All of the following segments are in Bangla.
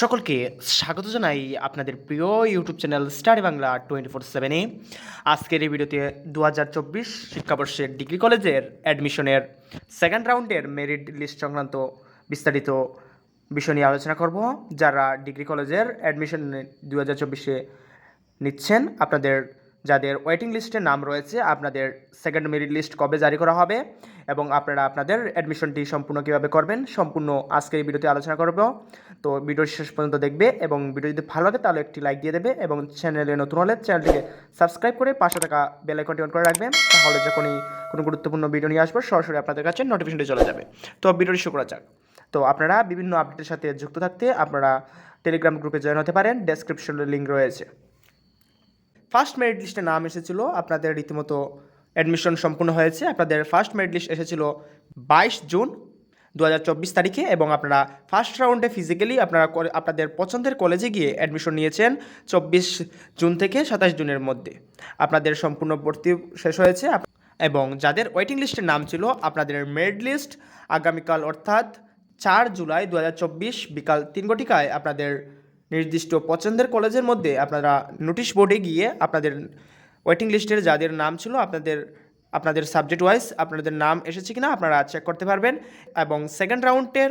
সকলকে স্বাগত জানাই আপনাদের প্রিয় YouTube channel study Bangla twenty four সেভেনে আজকের এই ভিডিওতে দু হাজার চব্বিশ শিক্ষাবর্ষের ডিগ্রি কলেজের অ্যাডমিশনের সেকেন্ড রাউন্ডের মেরিট লিস্ট সংক্রান্ত বিস্তারিত বিষয় নিয়ে আলোচনা করব। যারা ডিগ্রি কলেজের অ্যাডমিশন দু হাজার চব্বিশে নিচ্ছেন, আপনাদের যাদের ওয়েটিং লিস্টে নাম রয়েছে, আপনাদের সেকেন্ড মেরিট লিস্ট কবে জারি করা হবে এবং আপনারা আপনাদের অ্যাডমিশনটি সম্পূর্ণ কীভাবে করবেন, সম্পূর্ণ আজকের এই ভিডিওতে আলোচনা করব। তো ভিডিও শেষ পর্যন্ত দেখবে এবং ভিডিও যদি ভালো লাগে তাহলে একটি লাইক দিয়ে দেবে এবং চ্যানেলে নতুন হলে চ্যানেলটিকে সাবস্ক্রাইব করে পাশে থাকা বেল আইকনটি অন করে রাখবেন, তাহলে যখনই কোনো গুরুত্বপূর্ণ ভিডিও নিয়ে আসব, সরাসরি আপনাদের কাছে নোটিফিকেশনটি চলে যাবে। তো ভিডিওটি শুরু করা যাক। তো আপনারা বিভিন্ন আপডেটের সাথে যুক্ত থাকতে আপনারা টেলিগ্রাম গ্রুপে জয়েন হতে পারেন ডেসক্রিপশনে লিঙ্ক রয়েছে। ফার্স্ট মেরিট লিস্টে নাম এসেছিল, আপনাদের রীতিমতো অ্যাডমিশন সম্পূর্ণ হয়েছে। আপনাদের ফার্স্ট মেরিট লিস্ট এসেছিল বাইশ জুন দু হাজার চব্বিশ তারিখে এবং আপনারা ফার্স্ট রাউন্ডে ফিজিক্যালি আপনারা আপনাদের পছন্দের কলেজে গিয়ে অ্যাডমিশন নিয়েছেন চব্বিশ জুন থেকে সাতাশ জুনের মধ্যে। আপনাদের সম্পূর্ণ ভর্তি শেষ হয়েছে। এবং যাদের ওয়েটিং লিস্টের নাম ছিল, আপনাদের মেরিট লিস্ট আগামীকাল অর্থাৎ চার জুলাই দু হাজার চব্বিশ বিকাল তিন ঘটিকায় আপনাদের নির্দিষ্ট পছন্দের কলেজের মধ্যে আপনারা নোটিশ বোর্ডে গিয়ে আপনাদের ওয়েটিং লিস্টের যাদের নাম ছিল, আপনাদের আপনাদের সাবজেক্ট ওয়াইজ আপনাদের নাম এসেছে কিনা আপনারা চেক করতে পারবেন। এবং সেকেন্ড রাউন্ডের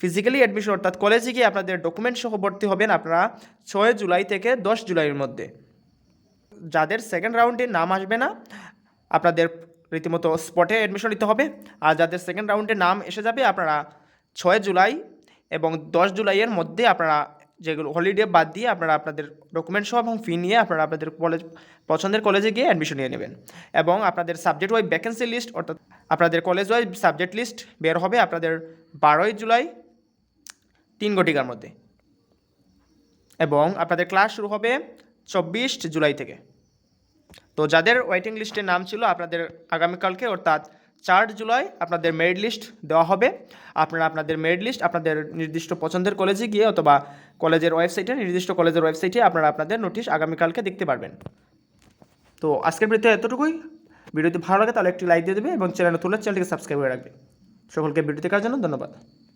ফিজিক্যালি অ্যাডমিশন অর্থাৎ কলেজে গিয়ে আপনাদের ডকুমেন্ট সহ ভর্তি হবেন আপনারা ছয় জুলাই থেকে দশ জুলাইয়ের মধ্যে। যাদের সেকেন্ড রাউন্ডে নাম আসবে না, আপনাদের রীতিমতো স্পটে অ্যাডমিশন নিতে হবে। আর যাদের সেকেন্ড রাউন্ডে নাম এসে যাবে, আপনারা ছয় জুলাই এবং দশ জুলাইয়ের মধ্যে আপনারা যেগুলো হলিডে বাদ দিয়ে আপনারা আপনাদের ডকুমেন্ট সহ এবং ফি নিয়ে আপনারা আপনাদের কলেজ পছন্দের কলেজে গিয়ে অ্যাডমিশন নিয়ে নেবেন। এবং আপনাদের সাবজেক্ট ওয়াইজ ভ্যাকেন্সি লিস্ট অর্থাৎ আপনাদের কলেজ ওয়াইজ সাবজেক্ট লিস্ট বের হবে আপনাদের বারোই জুলাই তিন ঘটিকার মধ্যে। এবং আপনাদের ক্লাস শুরু হবে চব্বিশ জুলাই থেকে। তো যাদের ওয়েটিং লিস্টে নাম ছিল আপনাদের আগামীকালকে, অর্থাৎ চার জুলাই আপনাদের মেরিট লিস্ট দেওয়া হবে। আপনারা আপনাদের মেরিট লিস্ট, আপনাদের নির্দিষ্ট পছন্দের কলেজে গিয়ে অথবা কলেজের ওয়েবসাইটে, নির্দিষ্ট কলেজের ওয়েবসাইটে আপনারা আপনাদের নোটিশ আগামীকালকে দেখতে পারবেন। তো আজকের ভিডিওতে এতটুকুই। ভিডিওটি ভালো লাগে তাহলে একটি লাইক দিয়ে দেবে এবং চ্যানেল তুলে চ্যানেলটিকে সাবস্ক্রাইব করে রাখবে। সকলকে ভিডিও দেখার জন্য ধন্যবাদ।